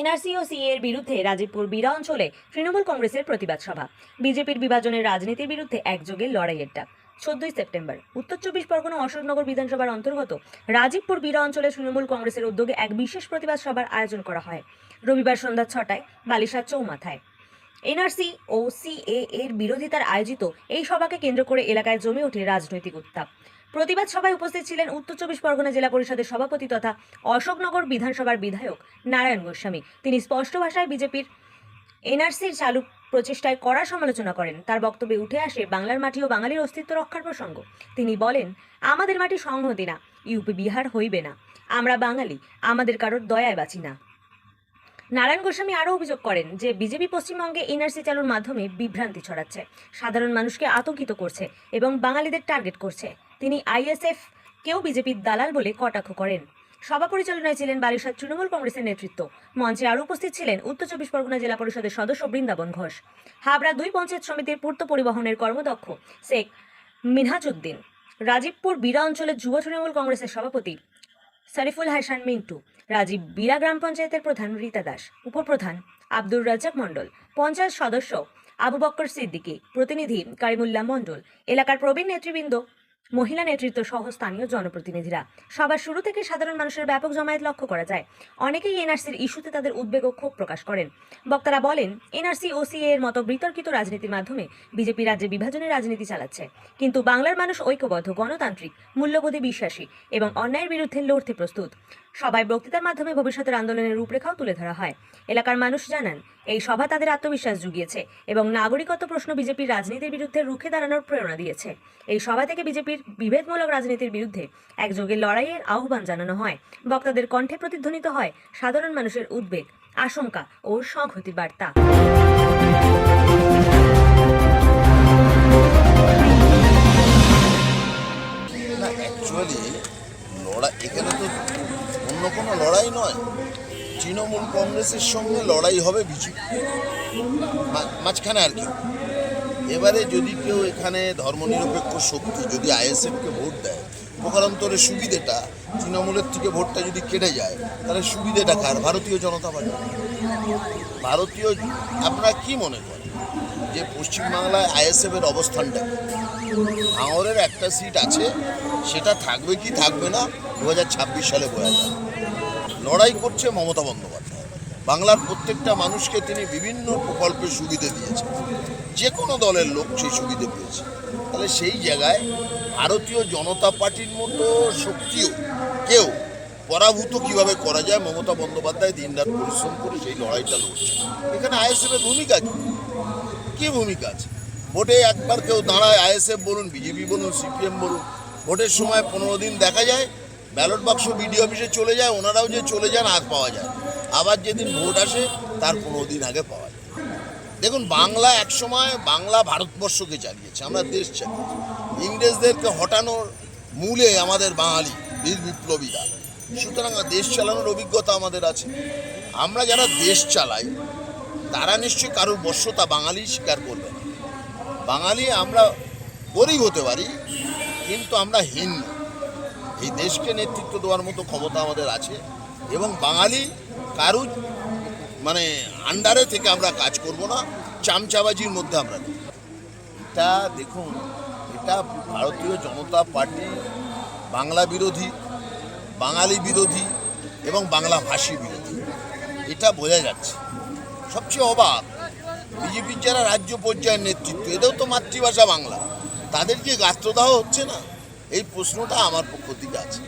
NRC ও CA এর বিরুদ্ধে রাজীবপুর বিরা অঞ্চলে তৃণমূল কংগ্রেসের প্রতিবাদ সভা। বিজেপির বিভাজনের রাজনীতির বিরুদ্ধে একযোগে লড়াইয়ের ডাক। চোদ্দই সেপ্টেম্বর, উত্তর চব্বিশ পরগনা অশোকনগর বিধানসভার অন্তর্গত রাজীবপুর বিরা অঞ্চলে তৃণমূল কংগ্রেসের উদ্যোগে এক বিশেষ প্রতিবাদ সভার আয়োজন করা হয়। রবিবার সন্ধ্যা ছটায় বালিশার চৌমাথায়। এনআরসি ও সিএ এর বিরোধিতার আয়োজিত এই সভাকে কেন্দ্র করে এলাকায় জমে ওঠে রাজনৈতিক উত্তাপ। প্রতিবাদ সভায় উপস্থিত ছিলেন উত্তর চব্বিশ পরগনা জেলা পরিষদের সভাপতি তথা অশোকনগর বিধানসভার বিধায়ক নারায়ণ গোস্বামী। তিনি স্পষ্ট ভাষায় বিজেপির এনআরসির চালু প্রচেষ্টায় কড়া সমালোচনা করেন। তার বক্তব্যে উঠে আসে বাংলার মাটি ও বাঙালির অস্তিত্ব রক্ষার প্রসঙ্গ। তিনি বলেন, আমাদের মাটি সংহতি না, ইউপি বিহার হইবে না। আমরা বাঙালি, আমাদের কারোর দয়ায় বাঁচি না। নারায়ণ গোস্বামী আরও অভিযোগ করেন যে বিজেপি পশ্চিমবঙ্গে এনআরসি চালুর মাধ্যমে বিভ্রান্তি ছড়াচ্ছে। সাধারণ মানুষকে আতঙ্কিত করছে এবং বাঙালিদের টার্গেট করছে। তিনি আইএসএফ কেউ বিজেপির দালাল বলে কটাক্ষ করেন। সভা পরিচালনায় ছিলেন বালিশার তৃণমূল কংগ্রেসের নেতৃত্ব। মঞ্চে আরও উপস্থিত ছিলেন উত্তর চব্বিশ পরগনা জেলা পরিষদের সদস্য বৃন্দাবন ঘোষ। হাবড়া দুই পঞ্চায়েত সমিতির পূর্ত পরিবহনের কর্মদক্ষ শেখ মিনহাজউদ্দিন। রাজীবপুর বিরা অঞ্চলের যুব তৃণমূল কংগ্রেসের সভাপতি শরীফুল হাসান মিন্টু, রাজীব বিরা গ্রাম পঞ্চায়েতের প্রধান রীতা দাস, উপপ্রধান আব্দুর রাজ্জাক মণ্ডল, পঞ্চায়েত সদস্য আবু বক্কর সিদ্দিকী, প্রতিনিধি কারিমুল্লাহ মণ্ডল, এলাকার প্রবীণ নেতৃবৃন্দ মহিলা নেতৃত্ব সহ স্থানীয় জনপ্রতিনিধিরা। সবার শুরু থেকে সাধারণ মানুষের ব্যাপক জমায়েত লক্ষ্য করা যায়। অনেকেই এনআরসির ইস্যুতে তাদের উদ্বেগ ও ক্ষোভ প্রকাশ করেন। বক্তারা বলেন, এনআরসি ও এর মতো বিতর্কিত রাজনীতির মাধ্যমে বিজেপি রাজ্যে বিভাজনের রাজনীতি চালাচ্ছে। কিন্তু বাংলার মানুষ ঐক্যবদ্ধ, গণতান্ত্রিক, মূল্যবোধে বিশ্বাসী এবং অন্যায়ের বিরুদ্ধে লড়তে প্রস্তুত। সবাই বক্তৃতার মাধ্যমে ভবিষ্যতের আন্দোলনের রূপরেখাও তুলে ধরা হয়। এলাকার মানুষ জানান, এই সভা তাদের আত্মবিশ্বাস জুগিয়েছে এবং নাগরিকত্ব প্রশ্ন বিজেপির রাজনীতির বিরুদ্ধে রুখে দাঁড়ানোর প্রেরণা দিয়েছে। এই সভা থেকে বিজেপির বিভেদমূলক রাজনীতির বিরুদ্ধে একযোগে লড়াইয়ের আহ্বান জানানো হয়। বক্তাদের কণ্ঠে প্রতিধ্বনিত হয় সাধারণ মানুষের উদ্বেগ, আশঙ্কা ও সংহতির বার্তা। তৃণমূল কংগ্রেসের সঙ্গে লড়াই হবে বিজেপি। মাঝখানে আর কি। এবারে যদি কেউ এখানে ধর্মনিরপেক্ষ শক্তি যদি আইএসএফকে ভোট দেয়, প্রকারান্তরে সুবিধেটা, তৃণমূলের থেকে ভোটটা যদি কেটে যায়, তাহলে সুবিধেটা কার? ভারতীয় জনতা পার্টি। ভারতীয় আপনারা কি মনে করেন যে পশ্চিমবাংলায় আইএসএফের অবস্থানটা কি? একটা সিট আছে, সেটা থাকবে কি থাকবে না? দু হাজার ছাব্বিশ সালে বোঝা লড়াই করছে মমতা বন্দ্যোপাধ্যায়। বাংলার প্রত্যেকটা মানুষকে তিনি বিভিন্ন প্রকল্পের সুবিধে দিয়েছেন। যে কোনো দলের লোক সেই সুবিধে পেয়েছে। তাহলে সেই জায়গায় ভারতীয় জনতা পার্টির মতো শক্তিও কেউ পরাভূত কীভাবে করা যায় মমতা বন্দ্যোপাধ্যায় দিনরাত পরিশ্রম করে সেই লড়াইটা লড়ছে। এখানে আইএসএফের ভূমিকা কি? কি ভূমিকা আছে? ভোটে একবার কেউ দাঁড়ায়, আইএসএফ বলুন, বিজেপি বলুন, সিপিএম বলুন, ভোটের সময় পনেরো দিন দেখা যায় ব্যালট বাক্স বিডি অফিসে চলে যায়, ওনারাও যে চলে যান, আর পাওয়া যায় আবার যেদিন ভোট আসে, তার পনেরো দিন আগে পাওয়া যায়। দেখুন, বাংলা একসময় বাংলা ভারতবর্ষকে চালিয়েছে, আমরা দেশ চালিয়েছি। ইংরেজদেরকে হটানোর মূলে আমাদের বাঙালি, বীর বিপ্লবীরা। সুতরাং দেশ চালানোর অভিজ্ঞতা আমাদের আছে। আমরা যারা দেশ চালাই, তারা নিশ্চয়ই কারোর বশ্যতা বাঙালি স্বীকার করবে না। বাঙালি আমরা গরিব হতে পারি, কিন্তু আমরা হীন নই। এই দেশকে নেতৃত্ব দেওয়ার মতো ক্ষমতা আমাদের আছে। এবং বাঙালি কারু মানে আন্ডারে থেকে আমরা কাজ করব না, চামচাবাজির মধ্যে আমরা। এটা দেখুন, এটা ভারতীয় জনতা পার্টি, বাংলা বিরোধী, বাঙালি বিরোধী এবং বাংলা ভাষী বিরোধী। এটা বোঝা যাচ্ছে। সবচেয়ে অবাক, বিজেপির যারা রাজ্য পর্যায়ের নেতৃত্ব এটাও তো মাতৃভাষা বাংলা। তাদেরকে গাত্রদাহ হচ্ছে না? এই প্রশ্নটা আমার পক্ষ থেকে আছে।